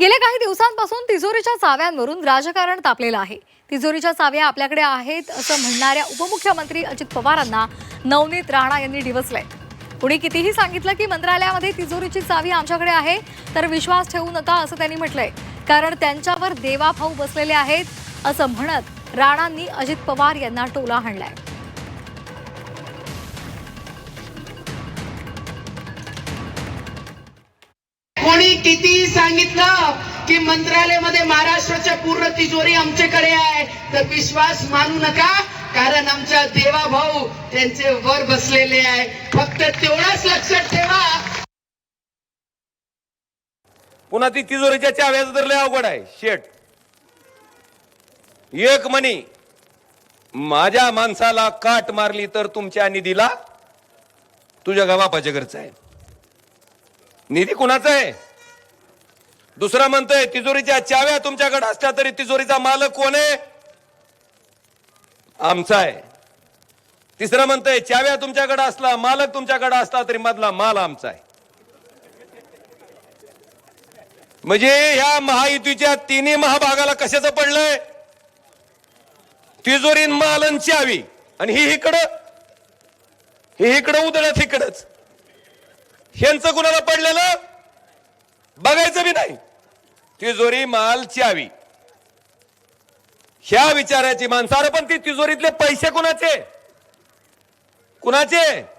गेल्या काही दिवसांपासून तिजोरीच्या चाव्यांवरून राजकारण तापलेलं आहे. तिजोरीच्या चाव्या आपल्याकडे आहेत असं म्हणणाऱ्या उपमुख्यमंत्री अजित पवारांना नवनीत राणा यांनी डिवसलंय कुणी कितीही सांगितलं की मंत्रालयामध्ये तिजोरीची चावी आमच्याकडे आहे तर विश्वास ठेवू नका असं त्यांनी म्हटलंय. कारण त्यांच्यावर देवाभाऊ बसलेले आहेत असं म्हणत राणांनी अजित पवार यांना टोला हाणलाय. कोणी कितीही की मंत्रालयामध्ये महाराष्ट्राच्या पूर्ण तिजोरी आमच्याकडे आहे. तर विश्वास मानू नका कारण आमच्या देवा भाऊ त्यांचे वर बसलेले आहे. फक्त तेवढंच लक्षात ठेवा. पुन्हा ती तिजोरीच्या चाव्याच तर लय अवघड आहे. शेट एक म्हणी माझ्या माणसाला काट मारली तर तुमच्या निधीला तुझ्या गावापाच्या घरचा आहे? निधी कुणाचा आहे? दुसरा म्हणतोय तिजोरीच्या चाव्या तुमच्याकडे असल्या तरी तिजोरीचा मालक कोण आहे? आमचा आहे. तिसरं म्हणतोय चाव्या तुमच्याकडे असला मालक तुमच्याकडे असला तरी मधला माल आमचा आहे. म्हणजे ह्या महायुतीच्या तिन्ही महाभागाला कशाचं पडलंय? तिजोरीन मालन चावी. आणि ही इकडं ही इकडं उदळत इकडंच. ह्यांचं कुणाला पडलेलं? बघायचं बी नाही. तिजोरी माल हवी ह्या विचाराची माणसाला पण ती तिजोरीतले पैसे कुणाचे? कुणाचे?